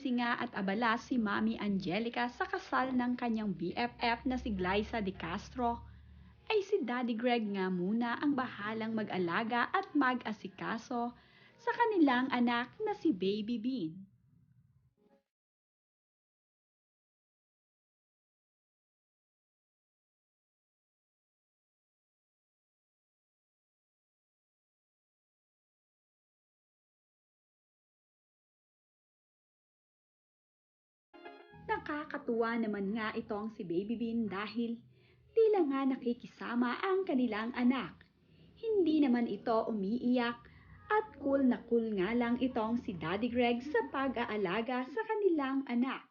busy nga at abala si Mami Angelica sa kasal ng kanyang BFF na si Glyza De Castro, ay si Daddy Greg nga muna ang bahalang mag-alaga at mag-asikaso sa kanilang anak na si Baby Bean. Nakakatuwa naman nga itong si Baby Bean dahil tila nga nakikisama ang kanilang anak. Hindi naman ito umiiyak at cool na cool nga lang itong si Daddy Greg sa pag-aalaga sa kanilang anak.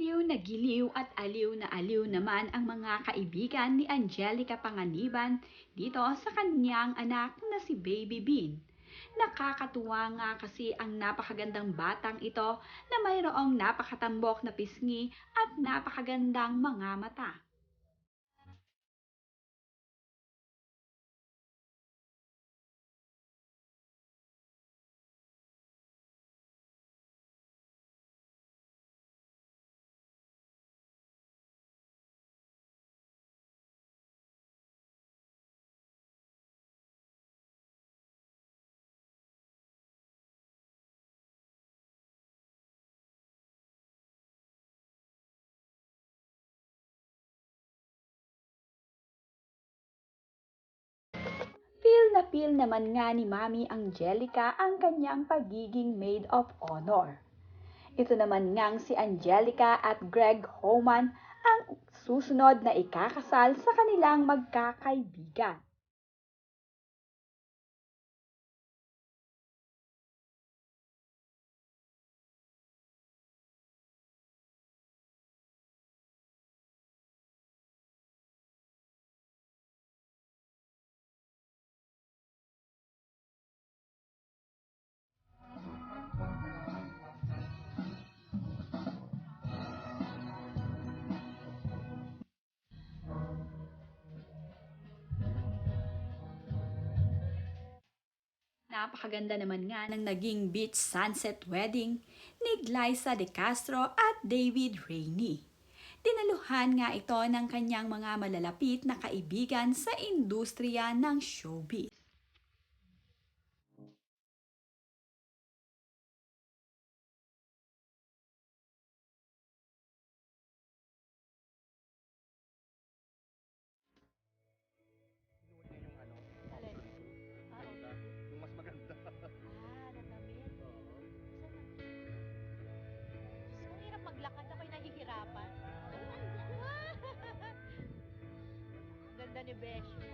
Liw na giliw at aliw na aliw naman ang mga kaibigan ni Angelica Panganiban dito sa kanyang anak na si Baby Bean. Nakakatuwa nga kasi ang napakagandang batang ito na mayroong napakatambok na pisngi at napakagandang mga mata. Feel naman nga ni Mami Angelica ang kanyang pagiging maid of honor. Ito naman ngang si Angelica at Greg Homan ang susunod na ikakasal sa kanilang magkakaibigan. Napakaganda naman nga ng naging beach sunset wedding ni Glyza De Castro at David Rainey. Dinaluhan nga ito ng kanyang mga malalapit na kaibigan sa industriya ng showbiz. rubbish.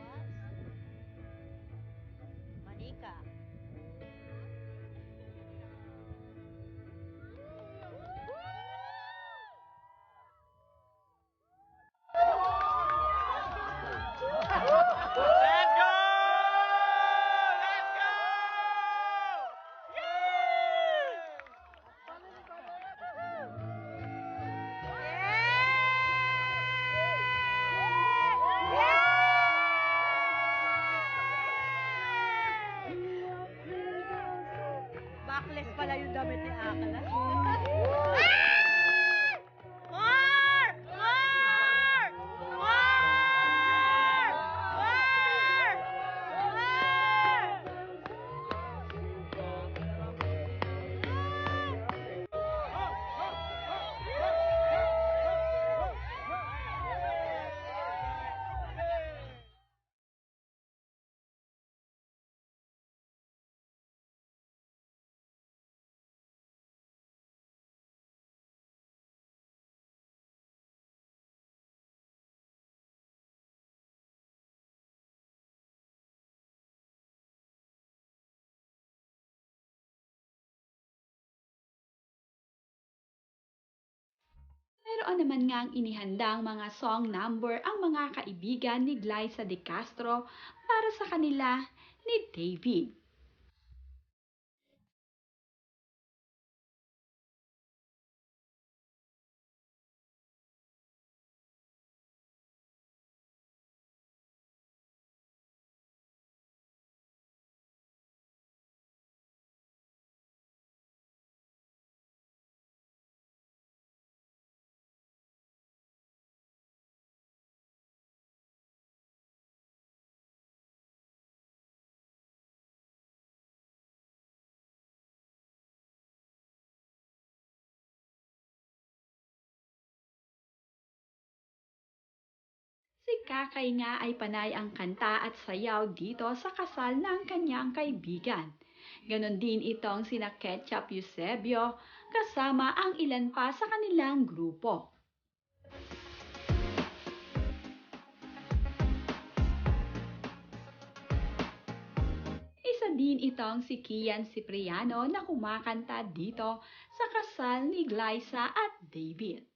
Sleeveless pala yung damit ni Akala. Ah! Mayroon naman ngang inihandang mga song number ang mga kaibigan ni Glyza De Castro para sa kanila ni David. Kakay nga ay panay ang kanta at sayaw dito sa kasal ng kanyang kaibigan. Ganon din itong sina Ketchup Eusebio kasama ang ilan pa sa kanilang grupo. Isa din itong si Kian Cipriano na kumakanta dito sa kasal ni Glyza at David.